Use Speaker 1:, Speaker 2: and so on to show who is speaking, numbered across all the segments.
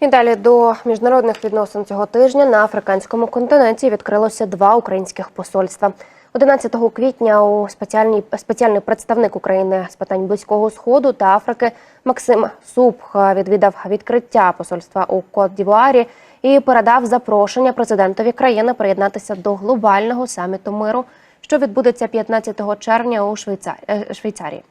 Speaker 1: І далі до міжнародних відносин цього тижня на африканському континенті відкрилося два українських посольства. 11 квітня у спеціальній спеціальний представник України з питань близького сходу та Африки Максим Супх відвідав відкриття посольства у Кот-Дівуарі і передав запрошення президентові країни приєднатися до глобального саміту миру, що відбудеться 15 червня у е, Швейцарії.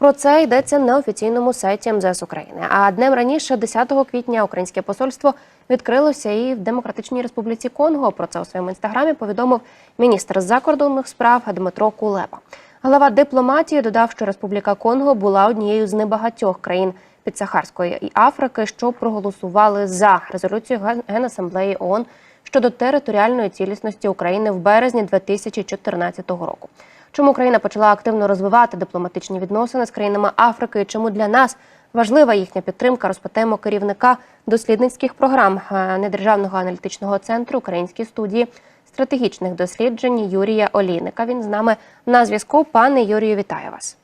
Speaker 1: Про це йдеться на офіційному сайті МЗС України. А днем раніше, 10 квітня, українське посольство відкрилося і в Демократичній Республіці Конго. Про це у своєму інстаграмі повідомив міністр закордонних справ Дмитро Кулеба. Глава дипломатії додав, що Республіка Конго була однією з небагатьох країн підсахарської Африки, що проголосували за резолюцію Ген- Генасамблеї ООН щодо територіальної цілісності України в березні 2014 року. Чому Україна почала активно розвивати дипломатичні відносини з країнами Африки? і Чому для нас важлива їхня підтримка? Розпитаємо керівника дослідницьких програм е, недержавного аналітичного центру Українські студії стратегічних досліджень Юрія Олійника. Він з нами на зв'язку. Пане Юрію, вітаю вас.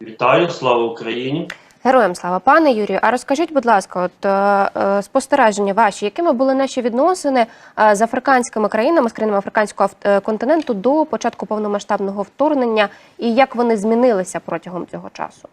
Speaker 2: Вітаю, слава Україні.
Speaker 1: Героям слава, пане Юрію. А розкажіть, будь ласка, от е, е, спостереження ваші, якими були наші відносини е, з африканськими країнами, з країнами африканського е, континенту до початку повномасштабного вторгнення, і як вони змінилися протягом цього часу?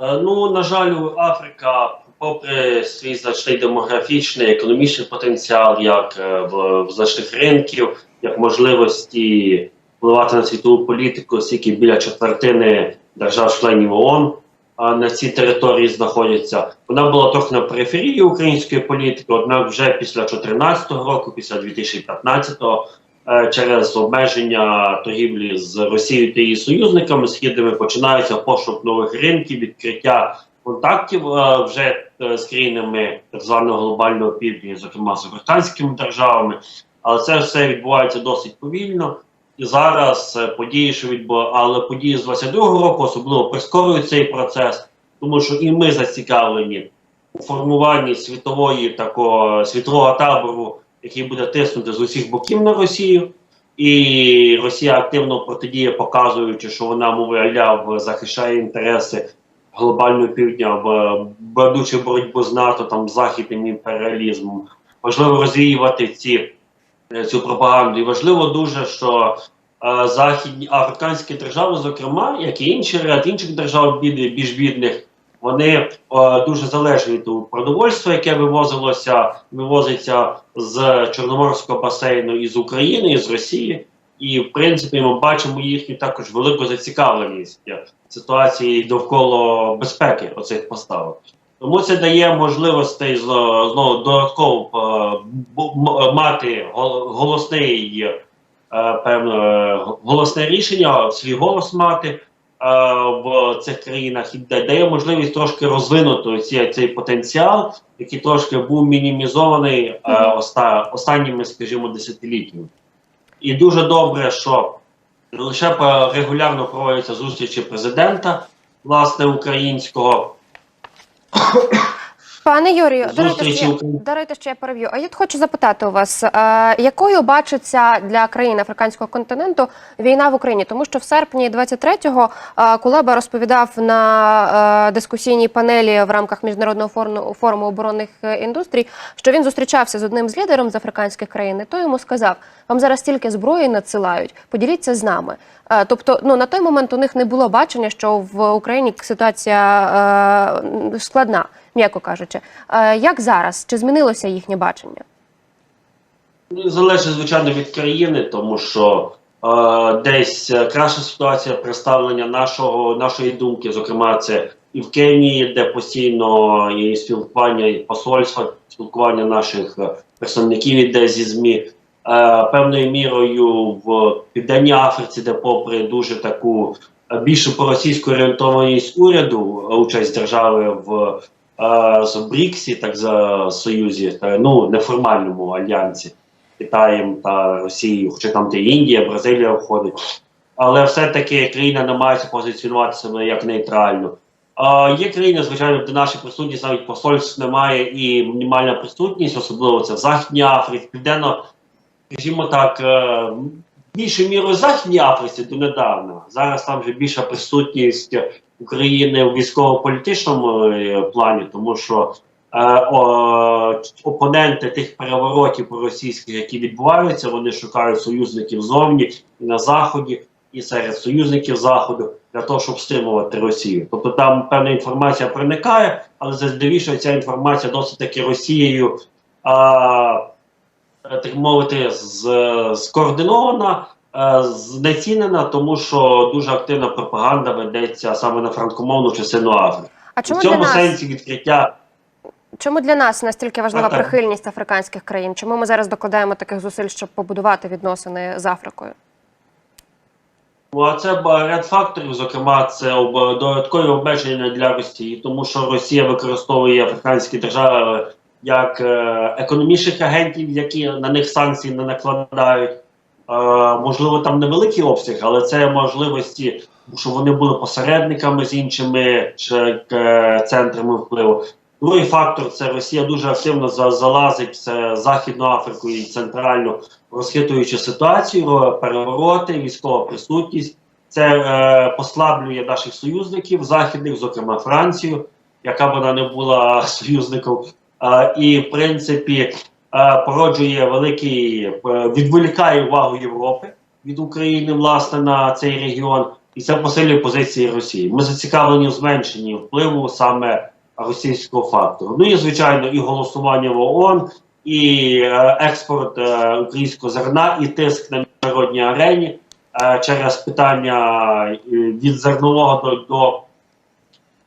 Speaker 2: Ну, на жаль, Африка, попри свій значний демографічний, економічний потенціал, як в, в значних ринків, як можливості впливати на світову політику, оскільки біля четвертини держав-членів ООН на цій території знаходяться. Вона була трохи на периферії української політики, однак вже після 2014 року, після 2015-го, е, через обмеження торгівлі з Росією та її союзниками східними починається пошук нових ринків, відкриття контактів е, вже е, з країнами так званого глобального півдня, зокрема з африканськими державами. Але це все відбувається досить повільно. І зараз е, події, що відбувають, але події з 22-го року особливо прискорюють цей процес, тому що і ми зацікавлені у формуванні світової такого світового табору, який буде тиснути з усіх боків на Росію. І Росія активно протидіє, показуючи, що вона мовляв захищає інтереси глобального півдня, в- ведучи боротьбу з НАТО там західним імперіалізмом. Важливо розвіювати ці цю пропаганду. І важливо дуже, що е, західні африканські держави, зокрема, як і інші ряд інших держав бід- більш бідних, вони е, дуже залежні від продовольства, яке вивозилося, вивозиться з Чорноморського басейну із України, і з Росії. І в принципі ми бачимо їхню також велику зацікавленість ситуації довкола безпеки оцих поставок. Тому це дає можливостей знову додатково е, мати голосний е, певно е, голосне рішення, свій голос мати в цих країнах і дає можливість трошки розвинути ці, цей потенціал, який трошки був мінімізований оста, останніми, скажімо, десятиліттями. І дуже добре, що лише регулярно проводяться зустрічі президента, власне, українського. あ。
Speaker 1: Пане Юрію, даруйте, що я, даруйте, що я переб'ю. А я хочу запитати у вас, е, якою бачиться для країн африканського континенту війна в Україні? Тому що в серпні 23-го е, Кулеба розповідав на е, дискусійній панелі в рамках міжнародного форуму, форуму оборонних е, індустрій, що він зустрічався з одним з лідером з африканських країн. І той йому сказав: вам зараз стільки зброї надсилають, поділіться з нами. Е, Тобто, ну на той момент у них не було бачення, що в Україні ситуація е, складна, м'яко кажучи. Е, як зараз? Чи змінилося їхнє бачення?
Speaker 2: Ну, Залежить, звичайно, від країни, тому що е, десь е, краща ситуація представлення нашого, нашої думки, зокрема, це і в Кенії, де постійно є спілкування і посольства, спілкування наших е, представників іде зі ЗМІ. Е, певною мірою в Південній Африці, де, попри дуже таку більше проросійську орієнтованість уряду, участь держави в з БРІКСі, так за Союзі, е, ну неформальному альянсі. Китаєм та Росією, хоча там де Індія, Бразилія входить. Але все-таки країна намагається позиціонувати себе як нейтрально. А, є країни, звичайно, де наша присутність навіть посольств немає і мінімальна присутність, особливо це в Західній Африці, Південно, скажімо так, е, більшою мірою Західній Африці донедавна. Зараз там вже більша присутність України у військово-політичному е, плані, тому що е, о, опоненти тих переворотів російських, які відбуваються, вони шукають союзників зовні і на заході, і серед союзників заходу для того, щоб стримувати Росію. Тобто там певна інформація проникає, але здивіше ця інформація досить таки Росією. Е, так мовити, з, скоординована, е, знецінена, тому що дуже активна пропаганда ведеться саме на франкомовну частину Африки.
Speaker 1: А
Speaker 2: В
Speaker 1: чому для нас
Speaker 2: сенсі відкриття
Speaker 1: чому для нас настільки важлива
Speaker 2: Так,
Speaker 1: прихильність африканських країн? Чому ми зараз докладаємо таких зусиль, щоб побудувати відносини з Африкою?
Speaker 2: Ну, а це ряд факторів, зокрема, це додаткові обмеження для Росії, тому що Росія використовує африканські держави як е, економічних агентів, які на них санкції не накладають. Е, можливо, там невеликий обсяг, але це можливості, щоб вони були посередниками з іншими е, центрами впливу. Другий фактор це Росія дуже активно залазить в Західну Африку і центральну, розхитуючи ситуацію, перевороти, військова присутність. Це е, послаблює наших союзників західних, зокрема Францію, яка вона не була союзником, е, і в принципі е, породжує великий, е, відволікає увагу Європи від України власне на цей регіон, і це посилює позиції Росії. Ми зацікавлені в зменшенні впливу саме російського фактору. Ну і звичайно, і голосування в ООН, і е, експорт е, українського зерна, і тиск на міжнародній арені е, через питання е, від зернового до, до,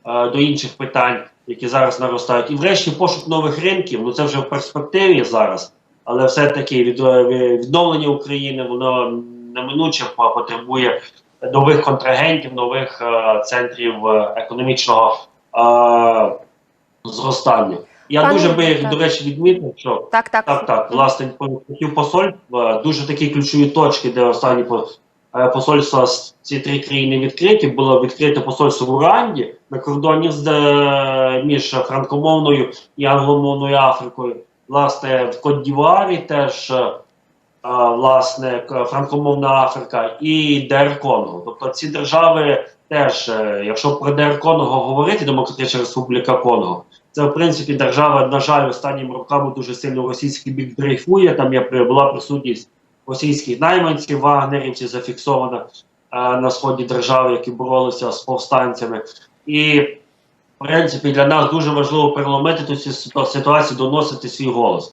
Speaker 2: е, до інших питань, які зараз наростають. І врешті пошук нових ринків. Ну це вже в перспективі зараз, але все-таки від, е, відновлення України воно неминуче потребує нових контрагентів, нових е, центрів е, економічного е, зростання. Я
Speaker 1: Пане
Speaker 2: дуже би,
Speaker 1: Вікторе.
Speaker 2: до речі, відмітив, що
Speaker 1: Так, так.
Speaker 2: так, так, власне, хотів посольств, е, дуже такі ключові точки, де останні по- посольства з ці три країни відкриті. Було відкрите посольство в Уранді на кордоні з е, між франкомовною і англомовною Африкою. Власне, в Кот-Дівуарі теж е, власне франкомовна Африка і ДР Конго. Тобто ці держави теж, е, якщо про ДР Конго говорити, Демократична Республіка Конго, це в принципі держава, на жаль, останніми роками дуже сильно російський бік дрейфує. Там при- була присутність російських найманці, вагнерівці зафіксовано е, на сході держави, які боролися з повстанцями. І в принципі для нас дуже важливо переломити цю ситуацію, доносити свій голос.